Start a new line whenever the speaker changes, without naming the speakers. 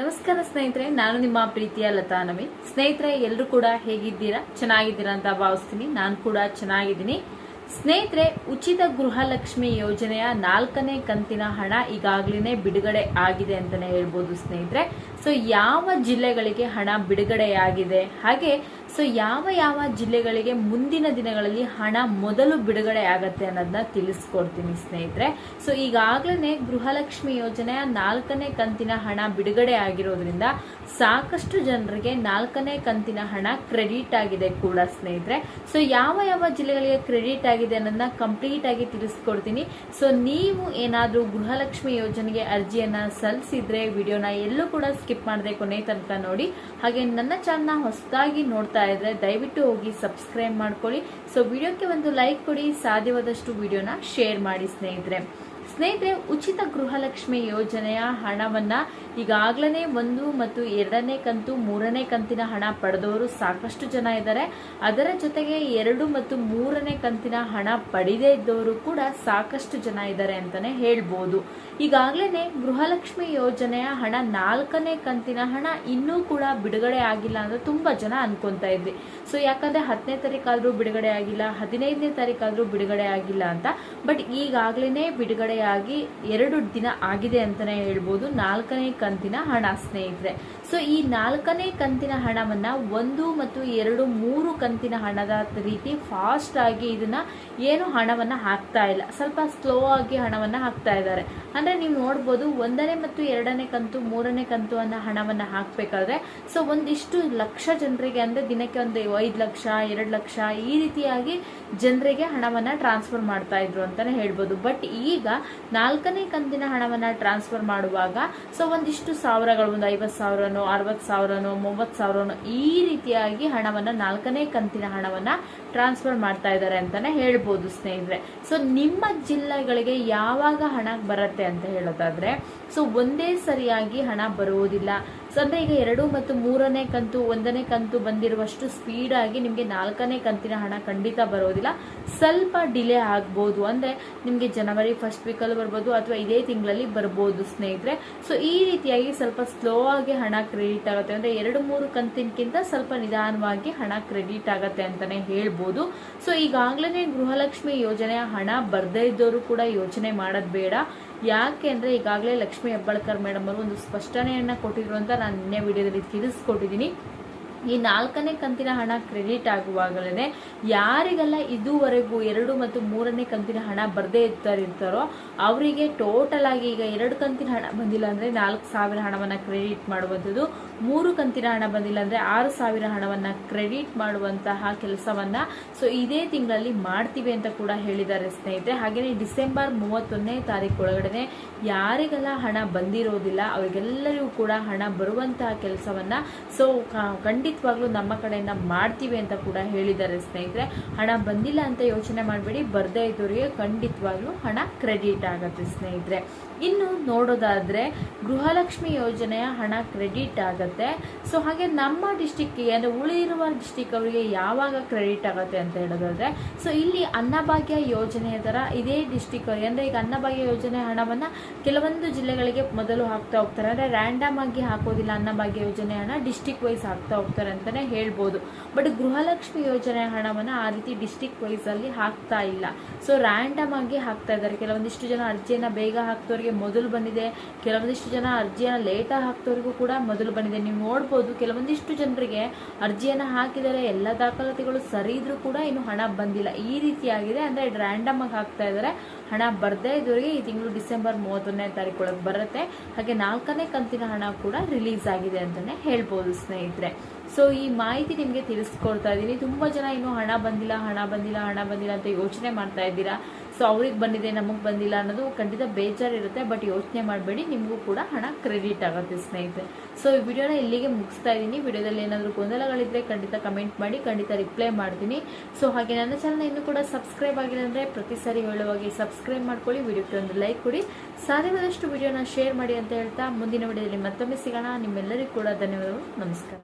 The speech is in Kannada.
ನಮಸ್ಕಾರ ಸ್ನೇಹಿತರೆ, ನಾನು ನಿಮ್ಮ ಪ್ರೀತಿಯ ಲತಾ ನವೀನ್ ಸ್ನೇಹಿತರೆ, ಎಲ್ಲರೂ ಕೂಡ ಹೇಗಿದ್ದೀರಾ? ಚೆನ್ನಾಗಿದ್ದೀರಾ ಅಂತ ಭಾವಿಸ್ತೀನಿ. ನಾನು ಕೂಡ ಚೆನ್ನಾಗಿದ್ದೀನಿ. ಸ್ನೇಹಿತರೆ, ಉಚಿತ ಗೃಹಲಕ್ಷ್ಮಿ ಯೋಜನೆಯ ನಾಲ್ಕನೇ ಕಂತಿನ ಹಣ ಈಗಾಗಲೇ ಬಿಡುಗಡೆ ಆಗಿದೆ ಅಂತಾನೆ ಹೇಳ್ಬೋದು ಸ್ನೇಹಿತರೆ. ಸೊ ಯಾವ ಜಿಲ್ಲೆಗಳಿಗೆ ಹಣ ಬಿಡುಗಡೆಯಾಗಿದೆ? ಹಾಗೆ ಸೊ ಯಾವ ಯಾವ ಜಿಲ್ಲೆಗಳಿಗೆ ಮುಂದಿನ ದಿನಗಳಲ್ಲಿ ಹಣ ಮೊದಲು ಬಿಡುಗಡೆ ಆಗತ್ತೆ ಅನ್ನೋದನ್ನ ತಿಳಿಸ್ಕೊಡ್ತೀನಿ ಸ್ನೇಹಿತರೆ. ಸೊ ಈಗಾಗಲೇ ಗೃಹಲಕ್ಷ್ಮಿ ಯೋಜನೆಯ ನಾಲ್ಕನೇ ಕಂತಿನ ಹಣ ಬಿಡುಗಡೆ ಆಗಿರೋದ್ರಿಂದ ಸಾಕಷ್ಟು ಜನರಿಗೆ ನಾಲ್ಕನೇ ಕಂತಿನ ಹಣ ಕ್ರೆಡಿಟ್ ಆಗಿದೆ ಕೂಡ ಸ್ನೇಹಿತರೆ. ಸೊ ಯಾವ ಯಾವ ಜಿಲ್ಲೆಗಳಿಗೆ ಕ್ರೆಡಿಟ್ ಆಗಿದೆ ಅನ್ನೋದನ್ನ ಕಂಪ್ಲೀಟ್ ಆಗಿ ತಿಳಿಸ್ಕೊಡ್ತೀನಿ. ಸೊ ನೀವು ಏನಾದರೂ ಗೃಹಲಕ್ಷ್ಮಿ ಯೋಜನೆಗೆ ಅರ್ಜಿಯನ್ನ ಸಲ್ಲಿಸಿದ್ರೆ, ವಿಡಿಯೋನ ಎಲ್ಲೂ ಕೂಡ ಸ್ಕಿಪ್ ಮಾಡದೆ ಕೊನೆ ತನಕ ನೋಡಿ. ಹಾಗೆ ನನ್ನ ಚಾನಲ್ನ ಹೊಸದಾಗಿ ನೋಡ್ತಾ ಇದ್ರೆ ದಯವಿಟ್ಟು ಹೋಗಿ ಸಬ್ಸ್ಕ್ರೈಬ್ ಮಾಡ್ಕೊಳ್ಳಿ. ಸೊ ವಿಡಿಯೋಕ್ಕೆ ಒಂದು ಲೈಕ್ ಕೊಡಿ. ಸಾಧ್ಯವಾದಷ್ಟು ವಿಡಿಯೋನ ಶೇರ್ ಮಾಡಿ ಸ್ನೇಹಿತರೆ. ಸ್ನೇಹಿತರೆ, ಉಚಿತ ಗೃಹಲಕ್ಷ್ಮಿ ಯೋಜನೆಯ ಹಣವನ್ನ ಈಗಾಗಲೇ ಒಂದು ಮತ್ತು ಎರಡನೇ ಕಂತು, ಮೂರನೇ ಕಂತಿನ ಹಣ ಪಡೆದವರು ಸಾಕಷ್ಟು ಜನ ಇದ್ದಾರೆ. ಅದರ ಜೊತೆಗೆ ಎರಡು ಮತ್ತು ಮೂರನೇ ಕಂತಿನ ಹಣ ಪಡೆದೇ ಇದ್ದವರು ಕೂಡ ಸಾಕಷ್ಟು ಜನ ಇದ್ದಾರೆ ಅಂತಾನೆ ಹೇಳ್ಬೋದು. ಈಗಾಗಲೇ ಗೃಹಲಕ್ಷ್ಮಿ ಯೋಜನೆಯ ಹಣ, ನಾಲ್ಕನೇ ಕಂತಿನ ಹಣ ಇನ್ನೂ ಕೂಡ ಬಿಡುಗಡೆ ಆಗಿಲ್ಲ ಅಂತ ತುಂಬಾ ಜನ ಅನ್ಕೊಂತಾ ಇದ್ವಿ. ಸೊ ಯಾಕಂದ್ರೆ ಹತ್ತನೇ ತಾರೀಕಾದ್ರೂ ಬಿಡುಗಡೆ ಆಗಿಲ್ಲ, ಹದಿನೈದನೇ ತಾರೀಕಾದ್ರೂ ಬಿಡುಗಡೆ ಆಗಿಲ್ಲ ಅಂತ. ಬಟ್ ಈಗಾಗಲೇ ಬಿಡುಗಡೆಯಾಗಿ ಎರಡು ದಿನ ಆಗಿದೆ ಅಂತಾನೆ ಹೇಳ್ಬೋದು. ನಾಲ್ಕನೇ ಕಂತಿನ ಹಣ, ಸ್ನೇಹಿತರೆ. ಸೊ ಈ ನಾಲ್ಕನೇ ಕಂತಿನ ಹಣವನ್ನ ಒಂದು ಮತ್ತು ಎರಡು, ಮೂರು ಕಂತಿನ ಹಣದ ರೀತಿ ಫಾಸ್ಟ್ ಆಗಿ ಇದನ್ನ ಏನು ಹಣವನ್ನ ಹಾಕ್ತಾ ಇಲ್ಲ. ಸ್ವಲ್ಪ ಸ್ಲೋ ಆಗಿ ಹಣವನ್ನ ಹಾಕ್ತಾ ಇದ್ದಾರೆ. ಅಂದ್ರೆ ನೀವು ನೋಡ್ಬೋದು, ಒಂದನೇ ಮತ್ತು ಎರಡನೇ ಕಂತು, ಮೂರನೇ ಕಂತು ಅನ್ನೋ ಹಣವನ್ನ ಹಾಕ್ಬೇಕಾದ್ರೆ ಸೊ ಒಂದಿಷ್ಟು ಲಕ್ಷ ಜನರಿಗೆ, ಅಂದ್ರೆ ದಿನಕ್ಕೆ ಒಂದು ಐದು ಲಕ್ಷ, ಎರಡು ಲಕ್ಷ ಈ ರೀತಿಯಾಗಿ ಜನರಿಗೆ ಹಣವನ್ನ ಟ್ರಾನ್ಸ್ಫರ್ ಮಾಡ್ತಾ ಇದ್ರು ಅಂತಾನೆ ಹೇಳ್ಬೋದು. ಬಟ್ ಈಗ ನಾಲ್ಕನೇ ಕಂತಿನ ಹಣವನ್ನ ಟ್ರಾನ್ಸ್ಫರ್ ಮಾಡುವಾಗ ಸೊ ಒಂದಿಷ್ಟು ಸಾವಿರಗಳು, ಒಂದು ಐವತ್ತು ಸಾವಿರನೋ, ಅರವತ್ತು ಸಾವಿರನೋ, ಮೂವತ್ತು ಸಾವಿರನೋ ಈ ರೀತಿಯಾಗಿ ಹಣವನ್ನ ನಾಲ್ಕನೇ ಕಂತಿನ ಹಣವನ್ನ ಟ್ರಾನ್ಸ್ಫರ್ ಮಾಡ್ತಾ ಇದ್ದಾರೆ ಅಂತಾನೆ ಹೇಳ್ಬೋದು ಸ್ನೇಹಿತರೆ. ಸೊ ನಿಮ್ಮ ಜಿಲ್ಲೆಗಳಿಗೆ ಯಾವಾಗ ಹಣ ಬರುತ್ತೆ ಅಂತ ಹೇಳೋದಾದ್ರೆ, ಸೊ ಒಂದೇ ಸರಿಯಾಗಿ ಹಣ ಬರುವುದಿಲ್ಲ ಸೊ ಅಂದ್ರೆ ಈಗ ಎರಡು ಮತ್ತು ಮೂರನೇ ಕಂತು, ಒಂದನೇ ಕಂತು ಬಂದಿರುವಷ್ಟು ಸ್ಪೀಡ್ ಆಗಿ ನಿಮಗೆ ನಾಲ್ಕನೇ ಕಂತಿನ ಹಣ ಖಂಡಿತ ಬರೋದಿಲ್ಲ. ಸ್ವಲ್ಪ ಡಿಲೇ ಆಗ್ಬೋದು. ಅಂದ್ರೆ ನಿಮಗೆ ಜನವರಿ ಫಸ್ಟ್ ವೀಕಲ್ಲಿ ಬರ್ಬೋದು ಅಥವಾ ಇದೇ ತಿಂಗಳಲ್ಲಿ ಬರ್ಬೋದು ಸ್ನೇಹಿತರೆ. ಸೊ ಈ ರೀತಿಯಾಗಿ ಸ್ವಲ್ಪ ಸ್ಲೋ ಆಗಿ ಹಣ ಕ್ರೆಡಿಟ್ ಆಗುತ್ತೆ. ಅಂದ್ರೆ ಎರಡು, ಮೂರು ಕಂತಿನಕ್ಕಿಂತ ಸ್ವಲ್ಪ ನಿಧಾನವಾಗಿ ಹಣ ಕ್ರೆಡಿಟ್ ಆಗುತ್ತೆ ಅಂತಾನೆ ಹೇಳ್ಬೋದು. ಸೊ ಈಗಾಗಲೇ ಗೃಹಲಕ್ಷ್ಮಿ ಯೋಜನೆಯ ಹಣ ಬರ್ದೇ ಇದ್ದವರು ಕೂಡ ಯೋಚನೆ ಮಾಡೋದು ಬೇಡ. ಯಾಕೆ ಅಂದರೆ ಈಗಾಗಲೇ ಲಕ್ಷ್ಮೀ ಹೆಬ್ಬಾಳ್ಕರ್ ಮೇಡಮ್ ಅವರು ಒಂದು ಸ್ಪಷ್ಟನೆಯನ್ನು ಕೊಟ್ಟಿದ್ರು ಅಂತ ನಾನು ನಿನ್ನೆ ವಿಡಿಯೋದಲ್ಲಿ ತಿಳಿಸ್ಕೊಟ್ಟಿದ್ದೀನಿ. ಈ ನಾಲ್ಕನೇ ಕಂತಿನ ಹಣ ಕ್ರೆಡಿಟ್ ಆಗುವಾಗಲೇ ಯಾರಿಗೆಲ್ಲ ಇದುವರೆಗೂ ಎರಡು ಮತ್ತು ಮೂರನೇ ಕಂತಿನ ಹಣ ಬರದೇ ಇರ್ತಾರೋ ಅವರಿಗೆ ಟೋಟಲ್ ಆಗಿ ಈಗ ಎರಡು ಕಂತಿನ ಹಣ ಬಂದಿಲ್ಲ ಅಂದರೆ ನಾಲ್ಕು ಸಾವಿರ ಹಣವನ್ನು ಕ್ರೆಡಿಟ್ ಮಾಡುವಂಥದ್ದು, ಮೂರು ಕಂತಿನ ಹಣ ಬಂದಿಲ್ಲ ಅಂದರೆ ಆರು ಸಾವಿರ ಹಣವನ್ನು ಕ್ರೆಡಿಟ್ ಮಾಡುವಂತಹ ಕೆಲಸವನ್ನು ಸೊ ಇದೇ ತಿಂಗಳಲ್ಲಿ ಮಾಡ್ತೀವಿ ಅಂತ ಕೂಡ ಹೇಳಿದ್ದಾರೆ ಸ್ನೇಹಿತರೆ. ಹಾಗೆಯೇ ಡಿಸೆಂಬರ್ ಮೂವತ್ತೊಂದನೇ ತಾರೀಕು ಒಳಗಡೆ ಯಾರಿಗೆಲ್ಲ ಹಣ ಬಂದಿರೋದಿಲ್ಲ, ಅವರಿಗೆಲ್ಲರಿಗೂ ಕೂಡ ಹಣ ಬರುವಂತಹ ಕೆಲಸವನ್ನು ಸೊ ಖಂಡಿತವಾಗ್ಲೂ ನಮ್ಮ ಕಡೆಯಿಂದ ಮಾಡ್ತೀವಿ ಅಂತ ಕೂಡ ಹೇಳಿದ್ದಾರೆ ಸ್ನೇಹಿತರೆ. ಹಣ ಬಂದಿಲ್ಲ ಅಂತ ಯೋಚನೆ ಮಾಡಬೇಡಿ. ಬರ್ದೇ ಇದ್ದವರಿಗೆ ಖಂಡಿತವಾಗ್ಲೂ ಹಣ ಕ್ರೆಡಿಟ್ ಆಗುತ್ತೆ ಸ್ನೇಹಿತರೆ. ಇನ್ನು ನೋಡೋದಾದರೆ ಗೃಹಲಕ್ಷ್ಮಿ ಯೋಜನೆಯ ಹಣ ಕ್ರೆಡಿಟ್ ಆಗುತ್ತೆ. ಸೊ ಹಾಗೆ ನಮ್ಮ ಡಿಸ್ಟಿಕ್ಗೆ, ಅಂದರೆ ಉಳಿದಿರುವ ಡಿಸ್ಟಿಕ್ ಅವರಿಗೆ ಯಾವಾಗ ಕ್ರೆಡಿಟ್ ಆಗುತ್ತೆ ಅಂತ ಹೇಳೋದಾದರೆ, ಸೊ ಇಲ್ಲಿ ಅನ್ನಭಾಗ್ಯ ಯೋಜನೆಯ ಥರ ಇದೇ ಡಿಸ್ಟಿಕ್ ಅವರಿಗೆ, ಅಂದರೆ ಈಗ ಅನ್ನಭಾಗ್ಯ ಯೋಜನೆ ಹಣವನ್ನು ಕೆಲವೊಂದು ಜಿಲ್ಲೆಗಳಿಗೆ ಮೊದಲು ಹಾಕ್ತಾ ಹೋಗ್ತಾರೆ. ಅಂದರೆ ರ್ಯಾಂಡಮ್ ಆಗಿ ಹಾಕೋದಿಲ್ಲ ಅನ್ನಭಾಗ್ಯ ಯೋಜನೆ ಹಣ ಡಿಸ್ಟಿಕ್ ವೈಸ್ ಹಾಕ್ತಾ ಹೋಗ್ತಾರೆ. ಅಂತಾನೆ ಹೇಳ್ಬೋದು. ಬಟ್ ಗೃಹಲಕ್ಷ್ಮಿ ಯೋಜನೆ ಹಣವನ್ನು ಆ ರೀತಿ ಡಿಸ್ಟಿಕ್ ವೈಸಲ್ಲಿ ಹಾಕ್ತಾ ಇಲ್ಲ. ಸೊ ರ್ಯಾಂಡಮ್ ಆಗಿ ಹಾಕ್ತಾ ಇದ್ದಾರೆ. ಕೆಲವೊಂದಿಷ್ಟು ಜನ ಅರ್ಜಿಯನ್ನು ಬೇಗ ಹಾಕ್ತವ್ರಿಗೆ ಮೊದಲು ಬಂದಿದೆ. ಕೆಲವೊಂದಿಷ್ಟು ಜನ ಅರ್ಜಿಯನ್ನು ಲೇಟಾಗಿ ಹಾಕ್ತವ್ರಿಗೂ ಕೂಡ ಮೊದಲು ಬಂದಿದೆ. ನೀವು ನೋಡ್ಬೋದು, ಕೆಲವೊಂದಿಷ್ಟು ಜನರಿಗೆ ಅರ್ಜಿಯನ್ನು ಹಾಕಿದರೆ ಎಲ್ಲ ದಾಖಲಾತಿಗಳು ಸರಿ ಇದ್ರೂ ಕೂಡ ಇನ್ನು ಹಣ ಬಂದಿಲ್ಲ. ಈ ರೀತಿಯಾಗಿದೆ. ಅಂದರೆ ರ್ಯಾಂಡಮ್ ಆಗಿ ಹಾಕ್ತಾ ಇದ್ದಾರೆ. ಹಣ ಬರದೇ ಇದ್ದವರಿಗೆ ಈ ತಿಂಗಳು ಡಿಸೆಂಬರ್ ಮೂವತ್ತೊಂದನೇ ತಾರೀಕು ಒಳಗೆ ಬರುತ್ತೆ. ಹಾಗೆ ನಾಲ್ಕನೇ ಕಂತಿನ ಹಣ ಕೂಡ ರಿಲೀಸ್ ಆಗಿದೆ ಅಂತಾನೆ ಹೇಳ್ಬೋದು ಸ್ನೇಹಿತರೆ. ಸೊ ಈ ಮಾಹಿತಿ ನಿಮಗೆ ತಿಳಿಸ್ಕೊಡ್ತಾ ಇದ್ದೀನಿ. ತುಂಬ ಜನ ಇನ್ನೂ ಹಣ ಬಂದಿಲ್ಲ ಹಣ ಬಂದಿಲ್ಲ ಹಣ ಬಂದಿಲ್ಲ ಅಂತ ಯೋಚನೆ ಮಾಡ್ತಾ ಇದ್ದೀರಾ? ಸೊ ಅವ್ರಿಗೆ ಬಂದಿದೆ, ನಮಗೆ ಬಂದಿಲ್ಲ ಅನ್ನೋದು ಖಂಡಿತ ಬೇಜಾರಿರುತ್ತೆ ಬಟ್ ಯೋಚನೆ ಮಾಡಬೇಡಿ, ನಿಮಗೂ ಕೂಡ ಹಣ ಕ್ರೆಡಿಟ್ ಆಗುತ್ತೆ ಸ್ನೇಹಿತರೆ. ಸೊ ಈ ವಿಡಿಯೋನ ಇಲ್ಲಿಗೆ ಮುಗಿಸ್ತಾ ಇದ್ದೀನಿ. ವಿಡಿಯೋದಲ್ಲಿ ಏನಾದರೂ ಗೊಂದಲಗಳಿದ್ರೆ ಖಂಡಿತ ಕಮೆಂಟ್ ಮಾಡಿ, ಖಂಡಿತ ರಿಪ್ಲೈ ಮಾಡ್ತೀನಿ. ಸೊ ಹಾಗೆ ನನ್ನ ಚಾನಲ್ ಇನ್ನೂ ಕೂಡ ಸಬ್ಸ್ಕ್ರೈಬ್ ಆಗಿಲ್ಲ ಅಂದರೆ ಪ್ರತಿ ಸಾರಿ ಹೇಳುವಾಗೆ ಸಬ್ಸ್ಕ್ರೈಬ್ ಮಾಡ್ಕೊಳ್ಳಿ, ವಿಡಿಯೋಕ್ಕೆ ಒಂದು ಲೈಕ್ ಕೊಡಿ. ಸಾಧ್ಯವಾದಷ್ಟು ವಿಡಿಯೋನ ಶೇರ್ ಮಾಡಿ ಅಂತ ಹೇಳ್ತಾ ಮುಂದಿನ ವಿಡಿಯೋದಲ್ಲಿ ಮತ್ತೊಮ್ಮೆ ಸಿಗೋಣ. ನಿಮ್ಮೆಲ್ಲರಿಗೂ ಕೂಡ ಧನ್ಯವಾದಗಳು. ನಮಸ್ಕಾರ.